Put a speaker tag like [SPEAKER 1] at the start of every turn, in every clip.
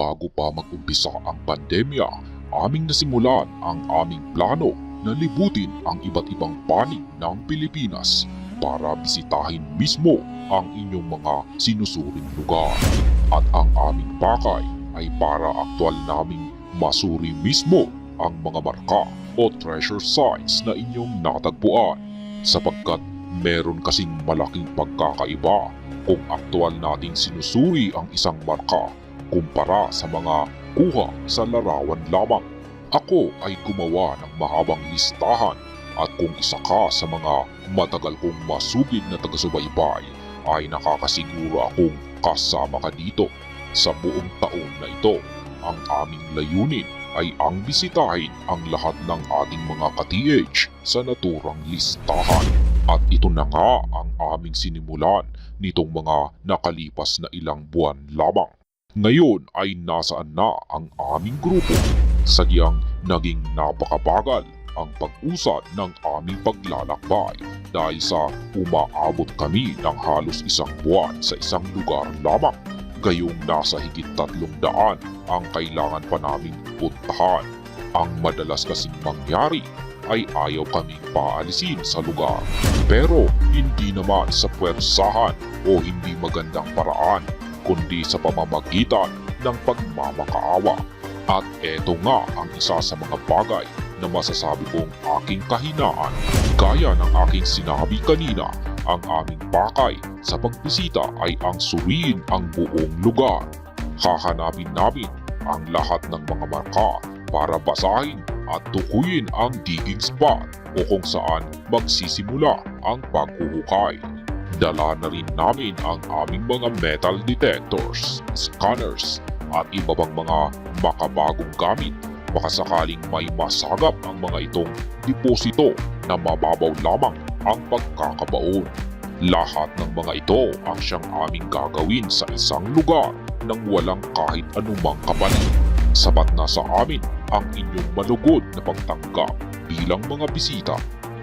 [SPEAKER 1] Bago pa mag-umpisa ang pandemya, aming nasimulan ang aming plano na libutin ang iba't ibang panig ng Pilipinas para bisitahin mismo ang inyong mga sinusuring lugar. At ang aming pakay ay para aktual naming masuri mismo ang mga marka o treasure sites na inyong natagpuan sapagkat meron kasing malaking pagkakaiba kung aktual nating sinusuri ang isang marka kumpara sa mga kuha sa larawan lamang. Ako ay gumawa ng mahabang listahan at kung isa ka sa mga matagal kong masugid na taga-subaybay ay nakakasiguro akong kasama ka dito sa buong taon na ito. Ang aming layunin ay ang bisitahin ang lahat ng ating mga ka-TH sa naturang listahan. At ito na nga ang aming sinimulan nitong mga nakalipas na ilang buwan lamang. Ngayon ay nasaan na ang aming grupo? Sadyang naging napakabagal ang pag-usad ng aming paglalakbay dahil sa umaabot kami ng halos isang buwan sa isang lugar lamang. Gayong nasa higit tatlong daan ang kailangan pa naming puntahan. Ang madalas kasing mangyari ay ayaw kaming paalisin sa lugar. Pero hindi naman sa puwersahan o hindi magandang paraan kundi sa pamamagitan ng pagmamakaawa. At eto nga ang isa sa mga bagay na masasabi kong aking kahinaan. Gaya ng aking sinabi kanina, ang aming pakay sa pagbisita ay ang suriin ang buong lugar. Hahanapin namin ang lahat ng mga marka para basahin at tukuyin ang digging spot o kung saan magsisimula ang paghuhukay. Dala na rin namin ang aming mga metal detectors, scanners at iba pang mga makabagong gamit baka sakaling may masagap ang mga itong deposito na mababaw lamang ang pagkakabaon. Lahat ng mga ito ang siyang aming gagawin sa isang lugar nang walang kahit anumang kapalit. Sapat na sa amin ang inyong malugod na pagtanggap bilang mga bisita.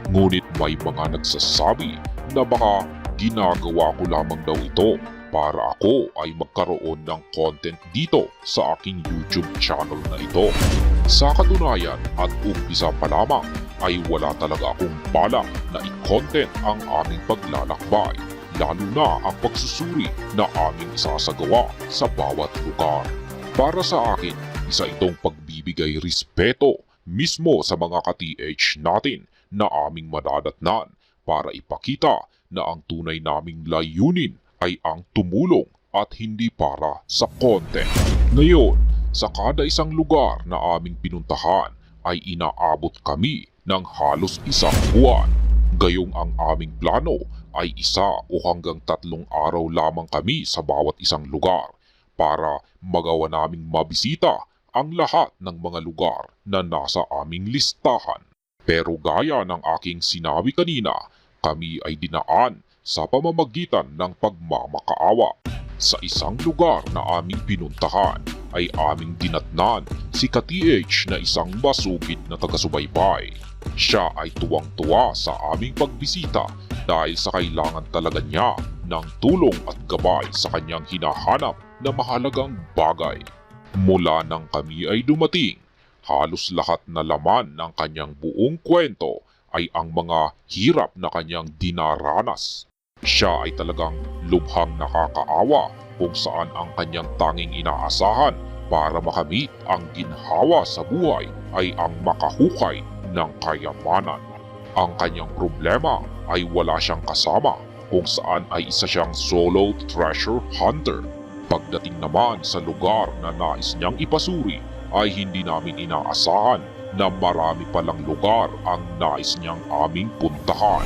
[SPEAKER 1] Ngunit may mga nagsasabi na baka ginagawa ko lamang daw ito para ako ay magkaroon ng content dito sa aking YouTube channel na ito. Sa katunayan at umpisa pa lamang ay wala talaga akong balak na i-content ang aming paglalakbay lalo na ang pagsusuri na aming isasagawa sa bawat lugar. Para sa akin, isa itong pagbibigay respeto mismo sa mga ka-TH natin na aming madadatnan para ipakita na ang tunay naming layunin ay ang tumulong at hindi para sa content. Ngayon, sa kada isang lugar na aming pinuntahan ay inaabot kami ng halos isang buwan. Gayong ang aming plano ay isa o hanggang tatlong araw lamang kami sa bawat isang lugar para magawa naming mabisita ang lahat ng mga lugar na nasa aming listahan. Pero gaya ng aking sinabi kanina, kami ay dinaan sa pamamagitan ng pagmamakaawa. Sa isang lugar na aming pinuntahan ay aming dinatnan si ka-TH na isang masugid na taga-subaybay. Siya ay tuwang-tuwa sa aming pagbisita dahil sa kailangan talaga niya ng tulong at gabay sa kanyang hinahanap na mahalagang bagay. Mula nang kami ay dumating, halos lahat na laman ng kanyang buong kwento ay ang mga hirap na kanyang dinaranas. Siya ay talagang lubhang nakakaawa kung saan ang kanyang tanging inaasahan para makamit ang ginhawa sa buhay ay ang makahukay ng kayamanan. Ang kanyang problema ay wala siyang kasama kung saan ay isa siyang solo treasure hunter. Pagdating naman sa lugar na nais niyang ipasuri ay hindi namin inaasahan na marami palang lugar ang nais niyang aming puntahan.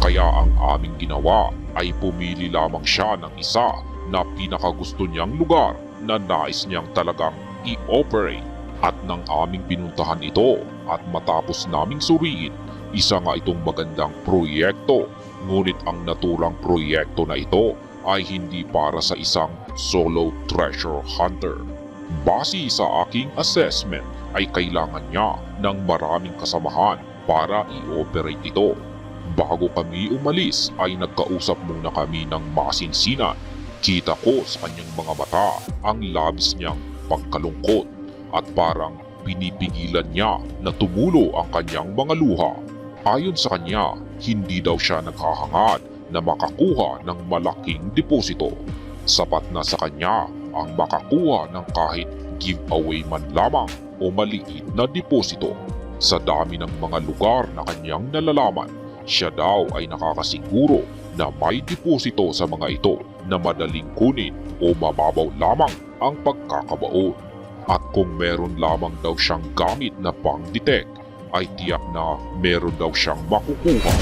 [SPEAKER 1] Kaya ang aming ginawa ay pumili lamang siya ng isa na pinakagusto niyang lugar na nais niyang talagang i-operate. At nang aming pinuntahan ito at matapos naming suriin, isa nga itong magandang proyekto. Ngunit ang naturang proyekto na ito ay hindi para sa isang solo treasure hunter. Base sa aking assessment ay kailangan niya ng maraming kasamahan para i-operate ito. Bago kami umalis ay nagkausap muna kami ng masinsinan. Kita ko sa kanyang mga mata ang labis niyang pagkalungkot at parang pinipigilan niya na tumulo ang kanyang mga luha. Ayon sa kanya, hindi daw siya naghahangad na makakuha ng malaking deposito. Sapat na sa kanya ang makakuha ng kahit giveaway man lamang o maliit na deposito. Sa dami ng mga lugar na kanyang nalalaman, siya daw ay nakakasiguro na may deposito sa mga ito na madaling kunin o mababaw lamang ang pagkakabaon. At kung meron lamang daw siyang gamit na pang-detect, ay tiyak na meron daw siyang makukuha.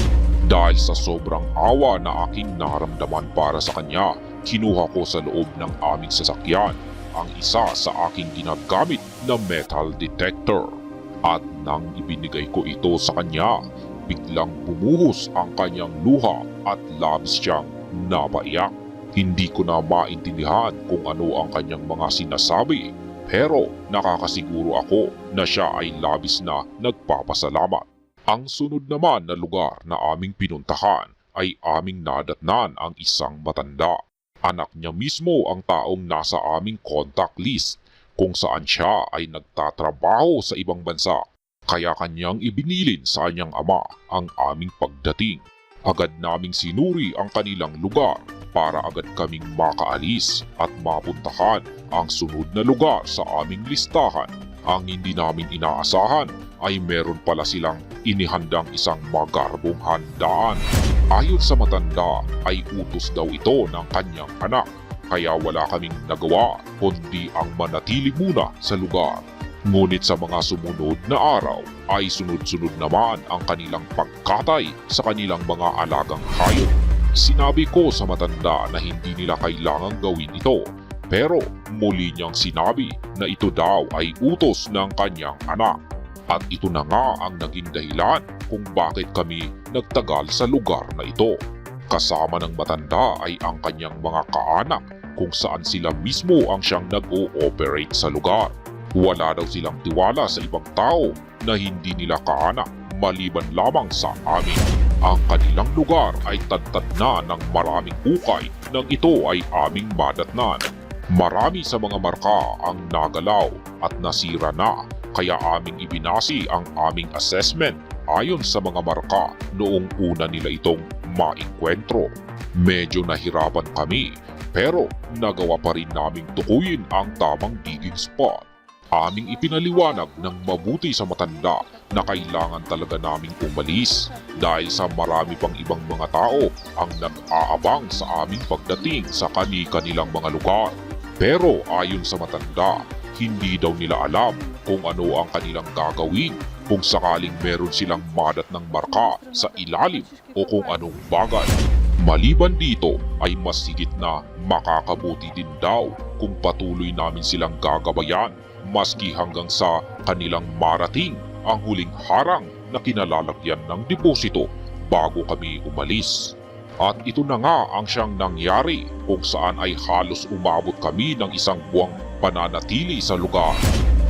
[SPEAKER 1] Dahil sa sobrang awa na aking naramdaman para sa kanya, kinuha ko sa loob ng aming sasakyan ang isa sa aking ginagamit na metal detector. At nang ibinigay ko ito sa kanya, biglang bumuhos ang kanyang luha at labis siyang napaiyak. Hindi ko na maintindihan kung ano ang kanyang mga sinasabi pero nakakasiguro ako na siya ay labis na nagpapasalamat. Ang sunod naman na lugar na aming pinuntahan ay aming nadatnan ang isang matanda. Anak niya mismo ang taong nasa aming contact list kung saan siya ay nagtatrabaho sa ibang bansa. Kaya kanyang ibinilin sa kanyang ama ang aming pagdating. Agad naming sinuri ang kanilang lugar para agad kaming makaalis at mapuntahan ang sunod na lugar sa aming listahan. Ang hindi namin inaasahan ay meron pala silang inihandang isang magarbong handaan. Ayon sa matanda ay utos daw ito ng kanyang anak kaya wala kaming nagawa kundi ang manatili muna sa lugar. Ngunit sa mga sumunod na araw ay sunod-sunod naman ang kanilang pagkatay sa kanilang mga alagang hayop. Sinabi ko sa matanda na hindi nila kailangang gawin ito pero muli niyang sinabi na ito daw ay utos ng kanyang anak. At ito na nga ang naging dahilan kung bakit kami nagtagal sa lugar na ito. Kasama ng matanda ay ang kanyang mga kaanak kung saan sila mismo ang siyang nag-ooperate sa lugar. Wala daw silang tiwala sa ibang tao na hindi nila kaanak maliban lamang sa amin. Ang kanilang lugar ay tadtad na ng maraming ukay nang ito ay aming madatnan. Marami sa mga marka ang nagalaw at nasira na kaya aming ibinasi ang aming assessment ayon sa mga marka noong una nila itong maengkwentro. Medyo nahirapan kami pero nagawa pa rin naming tukuyin ang tamang digging spot. Aming ipinaliwanag ng mabuti sa matanda na kailangan talaga naming umalis dahil sa marami pang ibang mga tao ang nag-aabang sa aming pagdating sa kani-kanilang mga lugar. Pero ayon sa matanda, hindi daw nila alam kung ano ang kanilang gagawin kung sakaling meron silang madat ng marka sa ilalim o kung anong bagay. Maliban dito ay mas higit na makakabuti din daw kung patuloy namin silang gagabayan maski hanggang sa kanilang marating ang huling harang na kinalalagyan ng deposito bago kami umalis. At ito na nga ang siyang nangyari kung saan ay halos umabot kami ng isang buwang pananatili sa lugar.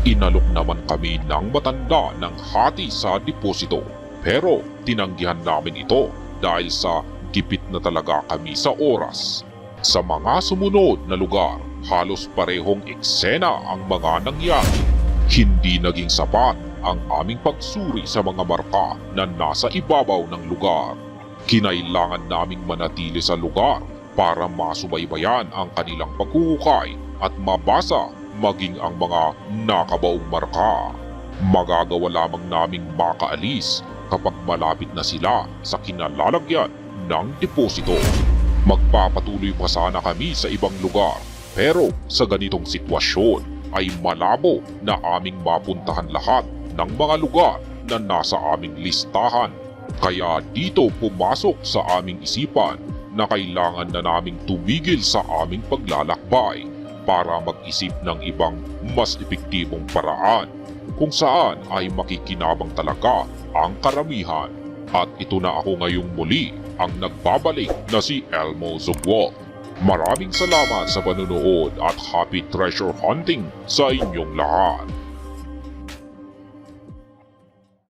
[SPEAKER 1] Inalok naman kami ng matanda ng hati sa deposito pero tinanggihan namin ito dahil sa gipit na talaga kami sa oras. Sa mga sumunod na lugar, halos parehong eksena ang mga nangyari. Hindi naging sapat ang aming pagsuri sa mga marka na nasa ibabaw ng lugar. Kinailangan naming manatili sa lugar para masubaybayan ang kanilang paghuhukay at mabasa maging ang mga nakabaong marka. Magagawa lamang naming makaalis kapag malapit na sila sa kinalalagyan ng deposito. Magpapatuloy pa sana kami sa ibang lugar pero sa ganitong sitwasyon ay malabo na aming mapuntahan lahat ng mga lugar na nasa aming listahan. Kaya dito pumasok sa aming isipan na kailangan na naming tumigil sa aming paglalakbay para mag-isip ng ibang mas epektibong paraan kung saan ay makikinabang talaga ang karamihan. At ito na ako ngayong muli ang nagbabalik na si Elmo Zugwalt. Maraming salamat sa panonood at happy treasure hunting sa inyong lahat.